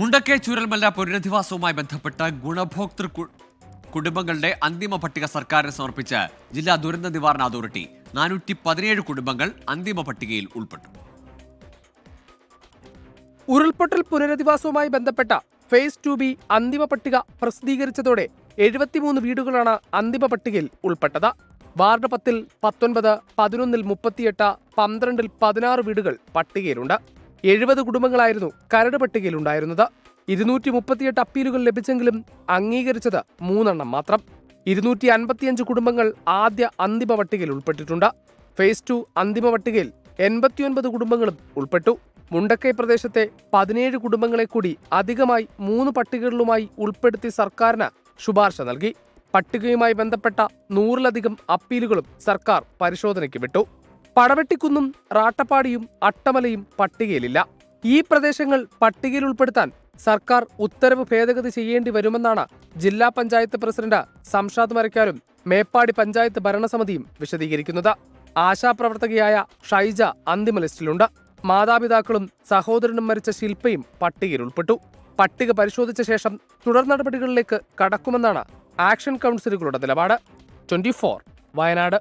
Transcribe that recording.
മുണ്ടക്കൈ ചൂരൽമല പുനരധിവാസവുമായി ബന്ധപ്പെട്ട് ഗുണഭോക്തൃ കുടുംബങ്ങളുടെ അന്തിമ പട്ടിക സർക്കാരിന് സമർപ്പിച്ച് ജില്ലാ ദുരന്ത നിവാരണ അതോറിറ്റി നാനൂറ്റി പതിനേഴ് കുടുംബങ്ങൾ അന്തിമ പട്ടികയിൽ ഉൾപ്പെട്ടു. ഉരുൾപൊട്ടൽ പുനരധിവാസവുമായി ബന്ധപ്പെട്ട ഫേസ് ടു ബി അന്തിമ പട്ടിക പ്രസിദ്ധീകരിച്ചതോടെ എഴുപത്തിമൂന്ന് വീടുകളാണ് അന്തിമ പട്ടികയിൽ ഉൾപ്പെട്ടത്. വാർഡ് പത്തിൽ പത്തൊൻപത് പതിനൊന്നിൽ മുപ്പത്തിയെട്ട് പന്ത്രണ്ടിൽ പതിനാറ് വീടുകൾ പട്ടികയിലുണ്ട്. എഴുപത് കുടുംബങ്ങളായിരുന്നു കരട് പട്ടികയിലുണ്ടായിരുന്നത്. ഇരുന്നൂറ്റി മുപ്പത്തിയെട്ട് അപ്പീലുകൾ ലഭിച്ചെങ്കിലും അംഗീകരിച്ചത് മൂന്നെണ്ണം മാത്രം. ഇരുന്നൂറ്റി അൻപത്തിയഞ്ച് കുടുംബങ്ങൾ ആദ്യ അന്തിമ പട്ടികയിൽ ഉൾപ്പെട്ടിട്ടുണ്ട്. ഫേസ് ടു അന്തിമ പട്ടികയിൽ എൺപത്തിയൊൻപത് കുടുംബങ്ങളും ഉൾപ്പെട്ടു. മുണ്ടക്കൈ പ്രദേശത്തെ പതിനേഴ് കുടുംബങ്ങളെ കൂടി അധികമായി മൂന്ന് പട്ടികകളിലുമായി ഉൾപ്പെടുത്തി സർക്കാരിന് ശുപാർശ നൽകി. പട്ടികയുമായി ബന്ധപ്പെട്ട നൂറിലധികം അപ്പീലുകളും സർക്കാർ പരിശോധനയ്ക്ക് വിട്ടു. പടവെട്ടിക്കുന്നും റാട്ടപ്പാടിയും അട്ടമലയും പട്ടികയിലില്ല. ഈ പ്രദേശങ്ങൾ പട്ടികയിൽ ഉൾപ്പെടുത്താൻ സർക്കാർ ഉത്തരവ് ഭേദഗതി ചെയ്യേണ്ടി വരുമെന്നാണ് ജില്ലാ പഞ്ചായത്ത് പ്രസിഡന്റ് സംഷാദ് മരക്കാരും മേപ്പാടി പഞ്ചായത്ത് ഭരണസമിതിയും വിശദീകരിക്കുന്നത്. ആശാപ്രവർത്തകയായ ഷൈജ അന്തിമ ലിസ്റ്റിലുണ്ട്. മാതാപിതാക്കളും സഹോദരനും മരിച്ച ശില്പയും പട്ടികയിൽ ഉൾപ്പെട്ടു. പട്ടിക പരിശോധിച്ച ശേഷം തുടർ നടപടികളിലേക്ക് കടക്കുമെന്നാണ് ആക്ഷൻ കൗൺസിലുകളുടെ നിലപാട്. ട്വന്റി വയനാട്.